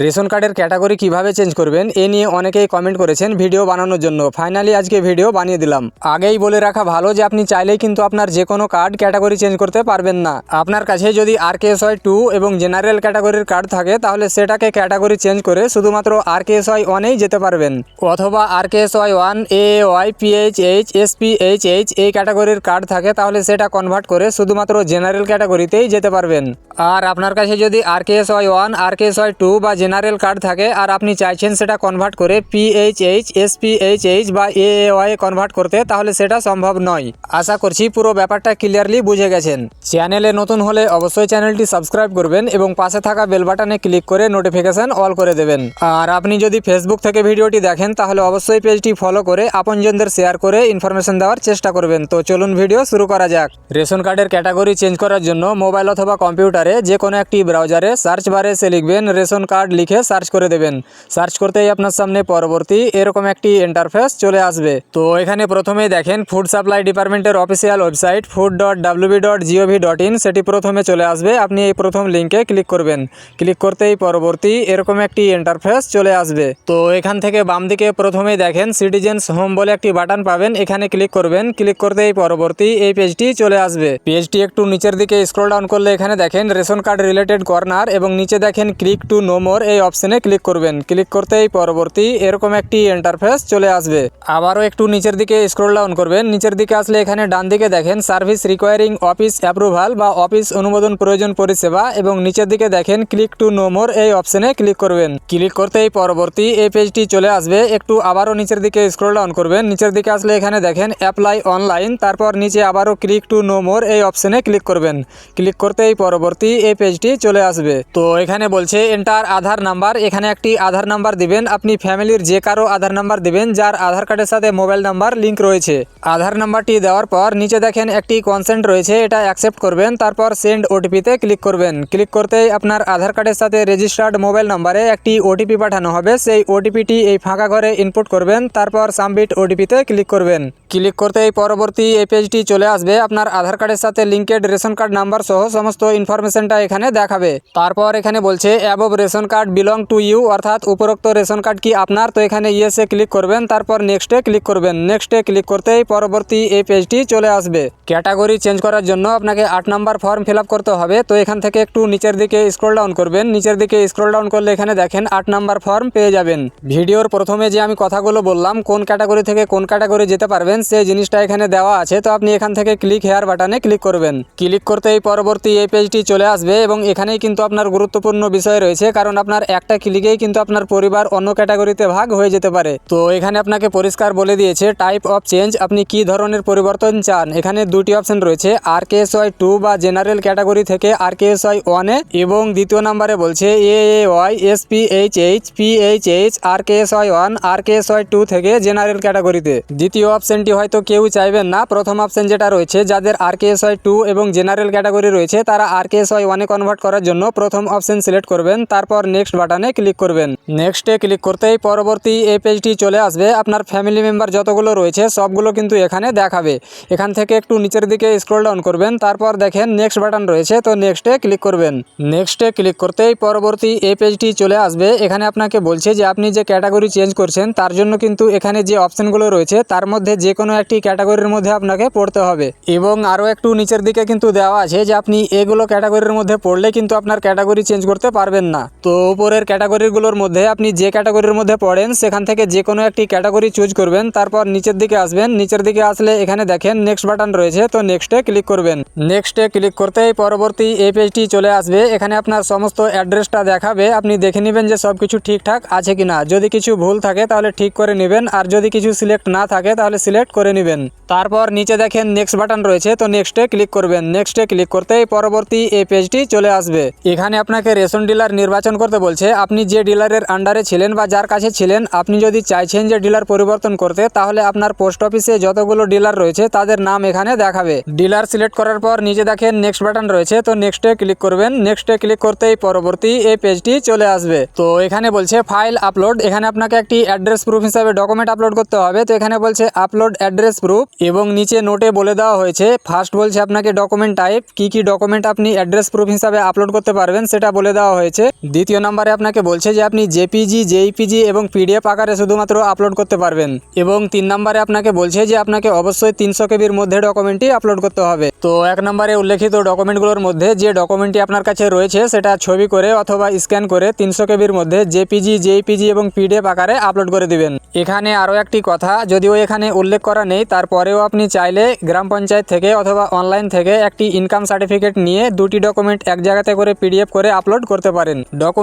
Ration কার্ডের category কীভাবে change করবেন, এ নিয়ে অনেকেই কমেন্ট করেছেন ভিডিও বানানোর জন্য। ফাইনালি আজকে ভিডিও বানিয়ে দিলাম। আগেই বলে রাখা ভালো যে আপনি চাইলেই কিন্তু আপনার যে কোনো কার্ড ক্যাটাগরি চেঞ্জ করতে পারবেন না। আপনার কাছে যদি আর কে এস টু এবং জেনারেল ক্যাটাগরির কার্ড থাকে, তাহলে সেটাকে ক্যাটাগরি চেঞ্জ করে শুধুমাত্র আর কে এস ওয়াই ওয়ানেই যেতে পারবেন। অথবা R K S Y one A Y P H H S P H H এই ক্যাটাগরির কার্ড থাকে, তাহলে সেটা কনভার্ট করে শুধুমাত্র জেনারেল ক্যাটাগরিতেই যেতে পারবেন। আর আপনার কাছে যদি R K S Y one R K S Y two বা জেনারেল কার্ড থাকে আর আপনি চাইছেন সেটা কনভার্ট করে পিএইচএইচ এসপিএইচএইচ বা এ ওয়াই কনভার্ট করতে, তাহলে সেটা সম্ভব নয়। আশা করছি পুরো ব্যাপারটা ক্লিয়ারলি বুঝে গেছেন। চ্যানেলে নতুন হলে অবশ্যই চ্যানেলটি সাবস্ক্রাইব করবেন এবং পাশে থাকা বেল বাটনে ক্লিক করে নোটিফিকেশন অল করে দেবেন। আর আপনি যদি ফেসবুক থেকে ভিডিওটি দেখেন, তাহলে অবশ্যই পেজটি ফলো করে আপনজনদের শেয়ার করে ইনফরমেশন দেওয়ার চেষ্টা করবেন। তো চলুন ভিডিও শুরু করা যাক। রেশন কার্ডের ক্যাটাগরি চেঞ্জ করার জন্য মোবাইল অথবা কম্পিউটারে যে কোনো একটি ব্রাউজারে সার্চ বারে সে লিখবেন রেশন কার্ড লিখে সার্চ করে দেবেন। সার্চ করতেই আপনার সামনে পরবর্তী এরকম একটি ইন্টারফেস চলে আসবে। তো এখানে প্রথমেই দেখেন ফুড সাপ্লাই ডিপার্টমেন্টের official website food dot W B dot G O V dot in সেটি প্রথমে চলে আসবে। আপনি এই প্রথম লিঙ্কে ক্লিক করবেন। ক্লিক করতেই পরবর্তী এরকম একটি ইন্টারফেস চলে আসবে। তো এখান থেকে বাম দিকে প্রথমেই দেখেন সিটিজেন্স হোম বলে একটি বাটন পাবেন। এখানে ক্লিক করবেন। ক্লিক করতেই পরবর্তী এই পেজটি চলে আসবে। পেজটি একটু নিচের দিকে স্ক্রল ডাউন করলে এখানে দেখেন রেশন কার্ড রিলেটেড কর্নার এবং নিচে দেখেন ক্লিক টু নো মোর এই অপশনে ক্লিক করবেন। ক্লিক করতেই পরবর্তী এরকম একটি ইন্টারফেস চলে আসবে। আবারও একটু নিচের দিকে স্ক্রল ডাউন করবেন। নিচের দিকে আসলে এখানে ডান দিকে দেখেন সার্ভিস রিকোয়ারিং অফিস অ্যাপ্রুভাল বা অফিস অনুমোদন প্রয়োজন পরিষেবা এবং নিচের দিকে দেখেন ক্লিক টু নো মোর এই অপশনে ক্লিক করবেন। ক্লিক করতেই পরবর্তী এই পেজটি চলে আসবে। একটু আবারও নিচের দিকে স্ক্রল ডাউন করবেন। নিচের দিকে আসলে এখানে দেখেন অ্যাপ্লাই অনলাইন তারপর নিচে আবারও ক্লিক টু নো মোর এই অপশনে ক্লিক করবেন। ক্লিক করতেই পরবর্তী এই পেজটি চলে আসবে। তো এখানে বলছে এন্টার আধার নাম্বার, এখানে একটি আধার নাম্বার দিবেন। আপনি ফ্যামিলির যে কারও আধার নাম্বার দিবেন, যার আধার কার্ডের সাথে মোবাইল নাম্বার লিংক রয়েছে। আধার নাম্বারটি দেওয়ার পর নিচে দেখেন একটি কনসেন্ট রয়েছে, এটা অ্যাকসেপ্ট করবেন, তারপর সেন্ড ওটিপিতে ক্লিক করবেন। ক্লিক করতেই আপনার আধার কার্ডের সাথে রেজিস্টার্ড মোবাইল নাম্বারে একটি ওটিপি পাঠানো হবে, সেই ওটিপিটি এই ফাঁকা ঘরে ইনপুট করবেন, তারপর সাবমিট ওটিপিতে ক্লিক করবেন। ক্লিক করতেই পরবর্তী এই পেজটি চলে আসবে, আপনার আধার কার্ডের সাথে লিঙ্কেড রেশন কার্ড নাম্বার সহ সমস্ত ইনফরমেশনটা এখানে দেখাবে। তারপর এখানে বলছে, above ration card belong to you অর্থাৎ উপরোক্ত রেশন কার্ড কি আপনার? তো এখানে ইয়েসে ক্লিক করবেন, তারপর নেক্সটে ক্লিক করবেন। নেক্সটে ক্লিক করতেই পরবর্তী এই পেজটি চলে আসবে। ক্যাটাগরি চেঞ্জ করার জন্য আপনাকে আট নাম্বার ফর্ম ফিল করতে হবে। তো এখান থেকে একটু নিচের দিকে স্ক্রল ডাউন করবেন। নিচের দিকে স্ক্রল ডাউন করলে এখানে দেখেন আট নাম্বার ফর্ম পেয়ে যাবেন। ভিডিওর প্রথমে যে আমি কথাগুলো বললাম, কোন ক্যাটাগরি থেকে কোন ক্যাটাগরি যেতে পারবেন, সেই জিনিসটা এখানে দেওয়া আছে। তো আপনি এখান থেকে ক্লিক হেয়ার বাটনে ক্লিক করবেন। ক্লিক করতেই পরবর্তী এই পেজটি চলে আসবে এবং এখানেই কিন্তু আপনার গুরুত্বপূর্ণ বিষয় রয়েছে, কারণ আপনার একটা ক্লিকেই কিন্তু আপনার পরিবার অন্য ক্যাটাগরিতে ভাগ হয়ে যেতে পারে। তো এখানে আপনাকে পরিষ্কার বলে দিয়েছে টাইপ অফ চেঞ্জ আপনি কি ধরনের পরিবর্তন চান? এখানে দুটি অপশন রয়েছে R K S Y two বা জেনারেল ক্যাটাগরি থেকে আর কে এস ওয়াই ওয়ানে এবং দ্বিতীয় নাম্বারে বলছে A Y S P H H P H H R K S Y one R K S Y two থেকে general ক্যাটাগরিতে দ্বিতীয় অপশনটি হয়তো কেউ চাইবেন না, প্রথম অপশন যেটা রয়েছে, যাদের R K S Y two এবং জেনারেল ক্যাটাগরি রয়েছে, তারা আর কে এস ওয়াই ওয়ানে কনভার্ট করার জন্য প্রথম অপশন সিলেক্ট করবেন, তারপর নেক্সট বাটনে ক্লিক করবেন। নেক্সটে ক্লিক করতেই পরবর্তী এই পেজটি চলে আসবে। আপনার ফ্যামিলি মেম্বার যতগুলো রয়েছে, সবগুলো কিন্তু এখানে দেখাবে। এখান থেকে একটু নিচের দিকে স্ক্রল ডাউন করবেন, তারপর দেখেন নেক্সট বাটন রয়েছে, তো নেক্সটে ক্লিক করবেন। নেক্সটে ক্লিক করতেই পরবর্তী এই পেজটি চলে আসবে। এখানে আপনাকে বলছে যে, আপনি যে ক্যাটাগরি চেঞ্জ করছেন, তার জন্য কিন্তু এখানে যে অপশনগুলো রয়েছে, তার মধ্যে যে কোনো একটি ক্যাটাগরির মধ্যে আপনাকে পড়তে হবে। এবং আরও একটু নিচের দিকে কিন্তু দেওয়া আছে যে, আপনি এগুলো ক্যাটাগরির মধ্যে পড়লে কিন্তু আপনার ক্যাটাগরি চেঞ্জ করতে পারবেন না। তো উপরের ক্যাটাগরিগুলোর মধ্যে আপনি যে ক্যাটাগরির মধ্যে পড়েন, সেখান থেকে যে কোনো একটি ক্যাটাগরি চুজ করবেন, তারপর নিচের দিকে আসবেন। নিচের দিকে আসলে এখানে দেখেন নেক্সট বাটন রয়েছে, তো নেক্সটে ক্লিক করবেন। নেক্সটে ক্লিক করতেই পরবর্তী এই পেজটি চলে আসবে। এখানে আপনার সমস্ত অ্যাড্রেসটা দেখাবে। আপনি দেখে নেবেন যে সব কিছু ঠিকঠাক আছে কিনা। যদি কিছু ভুল থাকে তাহলে ঠিক করে নেবেন, আর যদি কিছু সিলেক্ট না থাকে তাহলে সিলেক্ট করে নেবেন। তারপর নিচে দেখেন নেক্সট বাটন রয়েছে, তো নেক্সটে ক্লিক করবেন। নেক্সটে ক্লিক করতেই পরবর্তী এই পেজটি চলে আসবে। এখানে আপনাকে রেশন ডিলার নির্বাচন করতে বলছে, আপনি যে ডিলারের আন্ডারে ছিলেন বা যার কাছে ছিলেন, আপনি যদি চাইছেন যে ডিলার পরিবর্তন করতে, তাহলে আপনার পোস্ট অফিসে যতগুলো ডিলার রয়েছে, তাদের নাম এখানে দেখাবে। ডিলার সিলেক্ট করার পর নিচে দেখেন নেক্সট বাটন রয়েছে, তো নেক্সটে ক্লিক করবেন। নেক্সটে ক্লিক করতেই পরবর্তী এই পেজটি চলে আসবে। তো এখানে বলছে ফাইল আপলোড এখানে আপনাকে একটি অ্যাড্রেস প্রুফ হিসাবে ডকুমেন্ট আপলোড করতে হবে। তো এখানে বলছে আপলোড অ্যাড্রেস প্রুফ এবং নিচে নোটে বলে দেওয়া হয়েছে ফার্স্ট বলছে আপনাকে ডকুমেন্ট টাইপ কি কি ডকুমেন্ট আপনি অ্যাড্রেস প্রুফ হিসাবে আপলোড করতে পারবেন, সেটা বলে দেওয়া হয়েছে। দ্বিতীয় নাম্বারে আপনাকে বলছে যে আপনি জেপিজি, জেইপিজি এবং পিডিএফ আকারে শুধুমাত্র আপলোড করতে পারবেন। এবং তিন নাম্বারে আপনাকে বলছে যে আপনাকে অবশ্যই তিনশো কেবির মধ্যে ডকুমেন্টটি আপলোড করতে হবে। তো এক নম্বরে উল্লেখিত ডকুমেন্টগুলোর মধ্যে যে ডকুমেন্টটি আপনার কাছে রয়েছে, সেটা ছবি করে অথবা স্ক্যান করে তিনশো কেবির মধ্যে জেপিজি, জেইপিজি এবং পিডিএফ আকারে আপলোড করে দিবেন। এখানে আরও একটি কথা, যদিও এখানে উল্লেখ করা নেই, তারপরেও আপনি চাইলে গ্রাম পঞ্চায়েত থেকে অথবা অনলাইন থেকে একটি ইনকাম সার্টিফিকেট নিয়ে দুটি ডকুমেন্ট এক জায়গাতে করে পিডিএফ করে আপলোড করতে পারেন।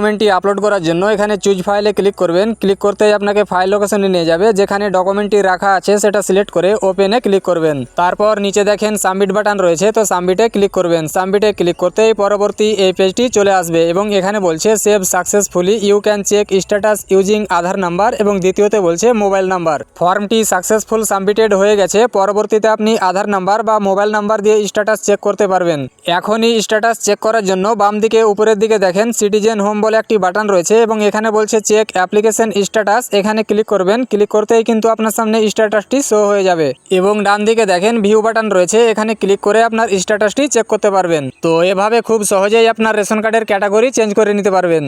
ডকুমেন্টটি আপলোড করার জন্য এখানে চুজ ফাইলে ক্লিক করবেন। ক্লিক করতেই আপনাকে ফাইল লোকেশনে নিয়ে যাবে, যেখানে ডকুমেন্টটি রাখা আছে সেটা সিলেক্ট করে ওপেনে ক্লিক করবেন। তারপর নিচে দেখেন সাবমিট বাটন রয়েছে, তো সাবমিটে ক্লিক করবেন। সাবমিটে ক্লিক করতেই পরবর্তী এই পেজটি চলে আসবে এবং এখানে বলছে save successfully you can check status using Aadhaar number এবং দ্বিতীয়তে বলছে মোবাইল নাম্বার ফর্মটি সাকসেসফুল সাবমিটেড হয়ে গেছে, পরবর্তীতে আপনি আধার নাম্বার বা মোবাইল নাম্বার দিয়ে স্ট্যাটাস চেক করতে পারবেন। এখনই স্ট্যাটাস চেক করার জন্য বাম দিকে উপরের দিকে দেখেন সিটিজেন হোম বলে একটি বাটন রয়েছে এবং এখানে বলছে চেক অ্যাপ্লিকেশন স্ট্যাটাস এখানে ক্লিক করবেন। ক্লিক করতেই কিন্তু আপনার সামনে স্ট্যাটাসটি শো হয়ে যাবে। এবং ডান দিকে দেখেন ভিউ বাটন রয়েছে। এখানে ক্লিক করে আপনার স্ট্যাটাসটি চেক করতে পারবেন। তো এভাবে খুব সহজেই আপনার রেশন কার্ডের ক্যাটাগরি চেঞ্জ করে নিতে পারবেন।